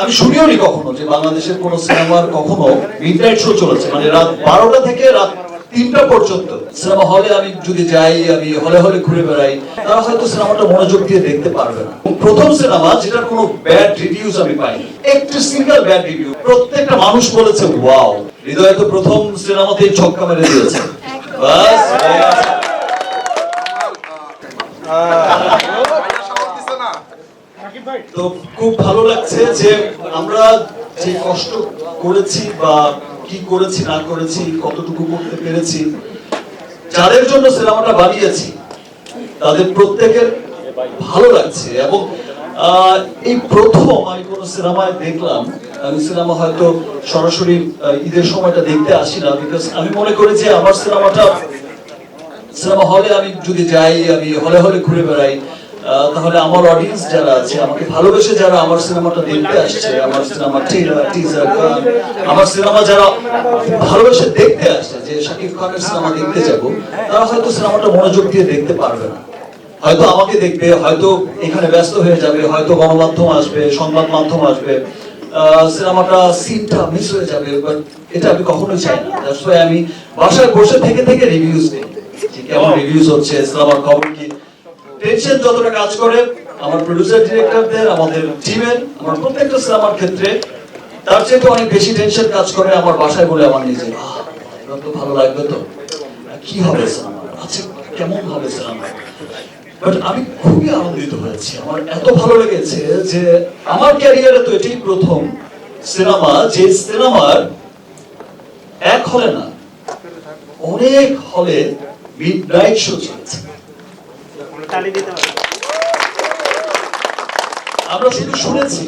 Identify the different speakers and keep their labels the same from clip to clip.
Speaker 1: আমি শুনিও নি কখনো যে বাংলাদেশের কোন সিনেমার কখনো মিডনাইট শো চলেছে। মানে রাত বারোটা থেকে রাত তিনটা পর্যন্ত সিনেমা হলে আমি যদি যাই আমি হলে হলে ঘুরে বেড়াই তারা হয়তো সিনেমাটা মনোযোগ দিয়ে দেখতে পারবে না। প্রথম সিনেমা যেটার কোনো ব্যাড রিভিউজ আমি পাইনি। একটি সিঙ্গেল ব্যাড রিভিউ প্রত্যেকটা মানুষ বলেছে ওয়াও হৃদয় তো প্রথম সিনেমাতেই ছক্কা মেরে দিয়েছে। বাস হয়ে গেছে। তো খুব ভালো লাগছে যে আমরা যে কষ্ট করেছি বা কি করেছি, না করেছি, কতটুকু করতে পেরেছি, যাদের জন্য সিনেমাটা বানিয়েছি, তাদের প্রত্যেকের ভালো লাগছে এবং এই প্রথম আমি কোন সিনেমায় দেখলাম, আমি সিনেমা হয়তো সরাসরি ঈদের সময়টা দেখতে আসি না বিকজ আমি মনে করি যে আমার সিনেমাটা, সিনেমা হলে আমি যদি যাই, আমি হলে হলে ঘুরে বেড়াই তাহলে আমার অডিয়েন্স যারা আছে আমাকে ভালোবেসে যারা আমার সিনেমাটা দেখতে আসছে আমার সিনেমা ট্রেলার টিজার গান আমার সিনেমা যারা ভালোবেসে দেখতে আসছে যে শাকিব খানের সিনেমা দেখতে যাব তারা হয়তো সিনেমাটা মনোযোগ দিয়ে দেখতে পারবে না। হয়তো আমাকে দেখবে হয়তো এখানে ব্যস্ত হয়ে যাবে হয়তো গণমাধ্যম আসবে সংবাদ মাধ্যম আসবে সিনেমাটা সিনটা মিস হয়ে যাবে বাট এটা আমি কখনোই চাই না। দ্যাটস আমি বাসায় বসে থেকে থেকে রিভিউজ দিই কেমন রিভিউজ হচ্ছে সিনেমার খবর কি টেনশন যতটা কাজ করে, আমার প্রডিউসার ডিরেক্টরদের আমাদের টিমের আমার প্রত্যেকটা সিনেমার ক্ষেত্রে, তার চেয়ে অনেক বেশি টেনশন কাজ করে আমার বাসায় বলে আমার নিজে তো ভালো লাগবে তো। কি হবে সিনেমা আচ্ছা কেমন হবে সিনেমা বাট আমি খুবই আনন্দিত হয়েছি। আমার এত ভালো লেগেছে যে আমার ক্যারিয়ারে তো এটাই প্রথম সিনেমা যে সিনেমার এক হলে না, অনেক হলে মিড নাইট শো চলছে। আমরা শুধু শুনেছি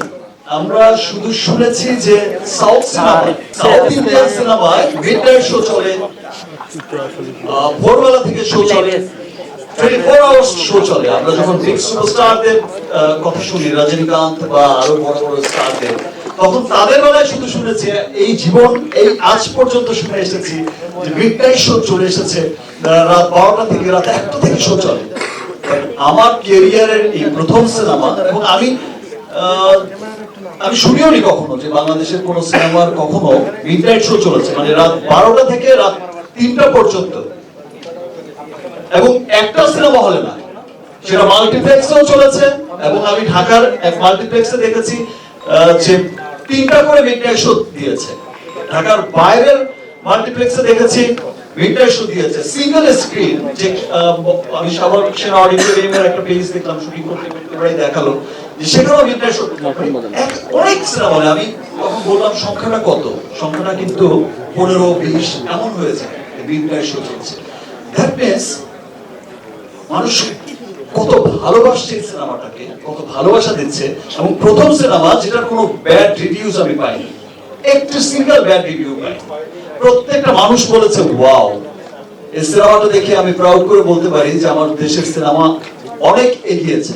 Speaker 1: আমরা শুধু শুনেছি যে সাউথ সিনেমা সাউথ ইন্ডিয়ান সিনেমায় মিড নাইট শো চলে ভোরবেলা থেকে শো চলে 24 আওয়ার্স শো চলে। আমরা যখন বিগ সুপারস্টারদের কথা শুনি রজনীকান্ত বা আরও বড় বড় স্টারদের তখন তাদের বেলায় শুধু শুনেছি এই জীবন এই আজ পর্যন্ত শুনে এসেছি যে মিড নাইট শো চলে এসেছে রাত বারোটা থেকে রাত একটা থেকে শো চলে। আমার ক্যারিয়ারের এই প্রথম সিনেমা এবং আমি আমি শুনিও নি কখনো যে বাংলাদেশের কোন সিনেমার কখনো মিডনাইট শো চলেছে মানে রাত বারোটা থেকে রাত তিনটা পর্যন্ত। এবং একটা সিনেমা হলে না, সেটা মাল্টিপ্লেক্সেও চলেছে, এবং আমি ঢাকার এক মাল্টিপ্লেক্সে দেখেছি যে তিনটা করে মিডনাইট শো দিয়েছে। ঢাকার বাইরের মাল্টিপ্লেক্সে দেখেছি মিডনাইট শো দিয়েছে সিঙ্গেল স্ক্রিন যে আমি সবার সেনা অডিটোরিয়ামের একটা পেজ দেখলাম শুটিং করতে করতে দেখাল যে সেখানেও শো অনেক সিনেমা আমি তখন বললাম সংখ্যাটা কত? সংখ্যাটা কিন্তু পনেরো বিশ এমন হয়েছে মিডনাইট শো চলছে দ্যাট মিনস মানুষ কত ভালোবাসছে সিনেমাটাকে কত ভালোবাসা দিচ্ছে এবং প্রথম সিনেমা যেটার কোনো ব্যাড রিভিউজ আমি পাইনি একটি সিঙ্গেল ব্যাড রিভিউ পাই প্রত্যেকটা মানুষ বলেছে, ওয়াও। এই সিনেমাটা দেখে আমি প্রাউড করে বলতে পারি যে আমার দেশের সিনেমা অনেক এগিয়েছে।